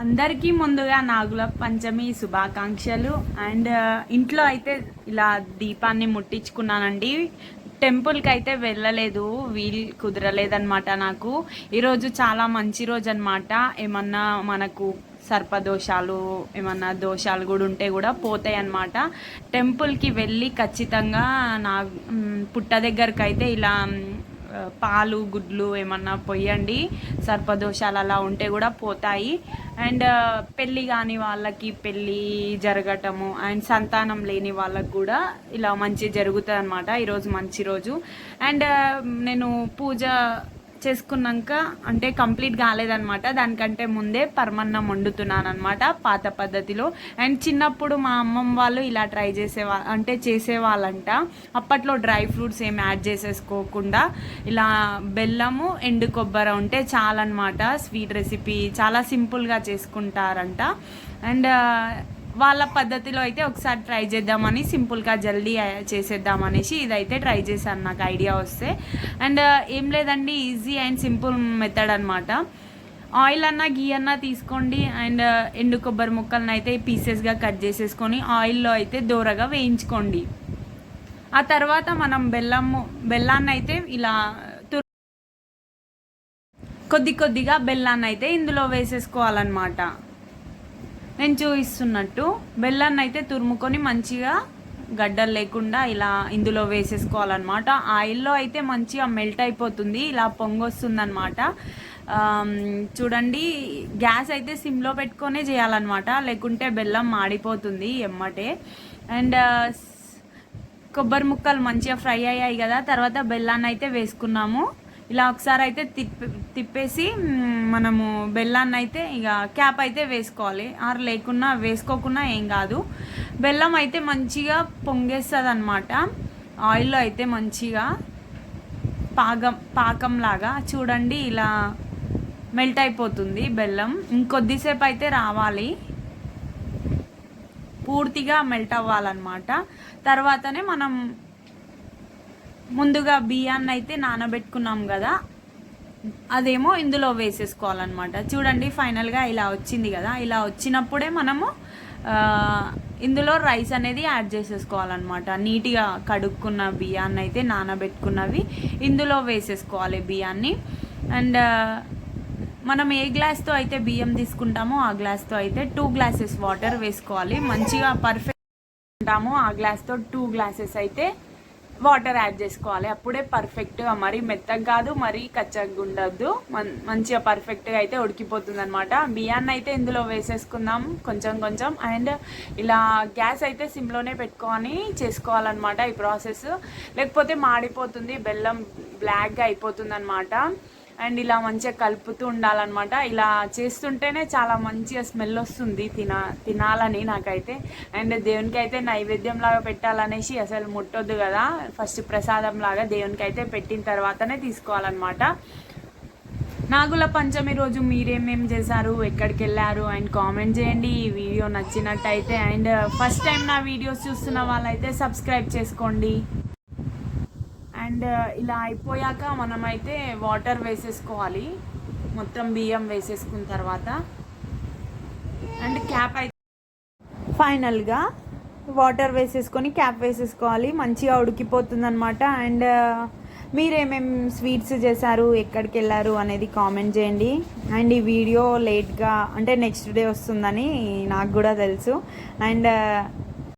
అందరికీ ముందుగా నాగుల పంచమి శుభాకాంక్షలు. అండ్ ఇంట్లో అయితే ఇలా దీపాన్ని ముట్టించుకున్నానండి. టెంపుల్కి అయితే వెళ్ళలేదు వీల్ కుదరలేదనమాట నాకు. ఈరోజు చాలా మంచి రోజు అనమాట ఏమన్నా మనకు సర్పదోషాలు ఏమన్నా దోషాలు కూడా ఉంటే కూడా పోతాయి అన్నమాట టెంపుల్కి వెళ్ళి ఖచ్చితంగా నా పుట్ట దగ్గరకు అయితే ఇలా పాలు గుడ్లు ఏమన్నా పొయ్యండి. సర్పదోషాలు అలా ఉంటే కూడా పోతాయి. అండ్ పెళ్ళి కాని వాళ్ళకి పెళ్ళి జరగటము అండ్ సంతానం లేని వాళ్ళకి కూడా ఇలా మంచి జరుగుతుంది అనమాట ఈరోజు మంచి రోజు. అండ్ నేను పూజ చేసుకున్నాక అంటే కంప్లీట్ కాలేదనమాట దానికంటే ముందే పరమన్నం వండుతున్నాను అనమాట పాత పద్ధతిలో. అండ్ చిన్నప్పుడు మా అమ్మమ్మ వాళ్ళు ఇలా ట్రై చేసేవా అంటే చేసేవాళ్ళంట. అప్పట్లో డ్రై ఫ్రూట్స్ ఏం యాడ్ చేసేసుకోకుండా ఇలా బెల్లము ఎండు కొబ్బరి ఉంటే చాలన్నమాట. స్వీట్ రెసిపీ చాలా సింపుల్గా చేసుకుంటారంట. అండ్ వాళ్ళ పద్ధతిలో అయితే ఒకసారి ట్రై చేద్దామని సింపుల్గా జల్దీ చేసేద్దాం అనేసి ఇదైతే ట్రై చేశాను నాకు ఐడియా వస్తే. అండ్ ఏం లేదండి ఈజీ అండ్ సింపుల్ మెథడ్ అనమాట ఆయిల్ అన్నా గీ అన్నా తీసుకోండి. అండ్ ఎండు కొబ్బరి ముక్కలను అయితే పీసెస్గా కట్ చేసేసుకొని ఆయిల్లో అయితే దూరగా వేయించుకోండి. ఆ తర్వాత మనం బెల్లము బెల్లాన్ని అయితే ఇలా కొద్ది కొద్దిగా బెల్లాన్ని అయితే ఇందులో వేసేసుకోవాలన్నమాట. నేను చూపిస్తున్నట్టు బెల్లాన్ని అయితే తురుముకొని మంచిగా గడ్డలు లేకుండా ఇలా ఇందులో వేసేసుకోవాలన్నమాట. ఆయిల్లో అయితే మంచిగా మెల్ట్ అయిపోతుంది ఇలా పొంగొస్తుంది అనమాట చూడండి గ్యాస్ అయితే సిమ్లో పెట్టుకొనే చేయాలన్నమాట లేకుంటే బెల్లం మాడిపోతుంది ఎమ్మటే. అండ్ కొబ్బరి ముక్కలు మంచిగా ఫ్రై అయ్యాయి కదా తర్వాత బెల్లాన్ని అయితే వేసుకున్నాము. ఇలా ఒకసారి అయితే తిప్పి తిప్పేసి మనము బెల్లాన్ని అయితే ఇక క్యాప్ అయితే వేసుకోవాలి. ఆరు లేకున్నా వేసుకోకున్నా ఏం కాదు. బెల్లం అయితే మంచిగా పొంగేస్తుంది అనమాట ఆయిల్లో అయితే మంచిగా పాకం పాకంలాగా చూడండి ఇలా మెల్ట్ అయిపోతుంది బెల్లం. ఇంకొద్దిసేపు అయితే రావాలి. పూర్తిగా మెల్ట్ అవ్వాలన్నమాట. తర్వాతనే మనం ముందుగా బియ్యాన్ని అయితే నానబెట్టుకున్నాం కదా. అదేమో ఇందులో వేసేసుకోవాలన్నమాట. చూడండి ఫైనల్గా ఇలా వచ్చింది కదా. ఇలా వచ్చినప్పుడే మనము ఇందులో రైస్ అనేది యాడ్ చేసేసుకోవాలన్నమాట. నీట్గా కడుక్కున్న బియ్యాన్ని అయితే నానబెట్టుకున్నవి ఇందులో వేసేసుకోవాలి బియ్యాన్ని. అండ్ మనం ఏ గ్లాస్తో అయితే బియ్యం తీసుకుంటామో ఆ గ్లాస్తో అయితే టూ గ్లాసెస్ వాటర్ వేసుకోవాలి. మంచిగా పర్ఫెక్ట్ ఉంటామో ఆ గ్లాస్తో టూ గ్లాసెస్ అయితే వాటర్ యాడ్ చేసుకోవాలి. అప్పుడే పర్ఫెక్ట్గా మరీ మెత్తగా కాదు మరీ కచ్చగా ఉండద్దు. మన్ మంచిగా పర్ఫెక్ట్గా అయితే ఉడికిపోతుంది అనమాట బియ్యాన్ని అయితే ఇందులో వేసేసుకుందాం కొంచెం కొంచెం. అండ్ ఇలా గ్యాస్ అయితే సిమ్లోనే పెట్టుకొని చేసుకోవాలన్నమాట ఈ ప్రాసెస్. లేకపోతే మాడిపోతుంది బెల్లం బ్లాక్గా అయిపోతుంది అనమాట అండ్ ఇలా మంచిగా కలుపుతూ ఉండాలన్నమాట. ఇలా చేస్తుంటేనే చాలా మంచిగా స్మెల్ వస్తుంది తిన తినాలని నాకైతే. అండ్ దేవునికి అయితే నైవేద్యం లాగా పెట్టాలనేసి అసలు ముట్టొద్దు కదా. ఫస్ట్ ప్రసాదం లాగా దేవునికి అయితే పెట్టిన తర్వాతనే తీసుకోవాలన్నమాట. నాగుల పంచమి రోజు మీరేమేం చేశారు? ఎక్కడికి వెళ్ళారు అండ్ కామెంట్ చేయండి. ఈ వీడియో నచ్చినట్టయితే అండ్ ఫస్ట్ టైం నా వీడియోస్ చూస్తున్న వాళ్ళైతే సబ్స్క్రైబ్ చేసుకోండి. అండ్ ఇలా అయిపోయాక మనమైతే వాటర్ వేసేసుకోవాలి. మొత్తం బియ్యం వేసేసుకున్న తర్వాత. అండ్ క్యాప్ అయితే ఫైనల్గా వాటర్ వేసేసుకొని క్యాప్ వేసేసుకోవాలి. మంచిగా ఉడికిపోతుందనమాట అండ్ మీరేమేం స్వీట్స్ చేశారు? ఎక్కడికి వెళ్ళారు అనేది కామెంట్ చేయండి. అండ్ ఈ వీడియో లేట్గా అంటే నెక్స్ట్ డే వస్తుందని నాకు కూడా తెలుసు. అండ్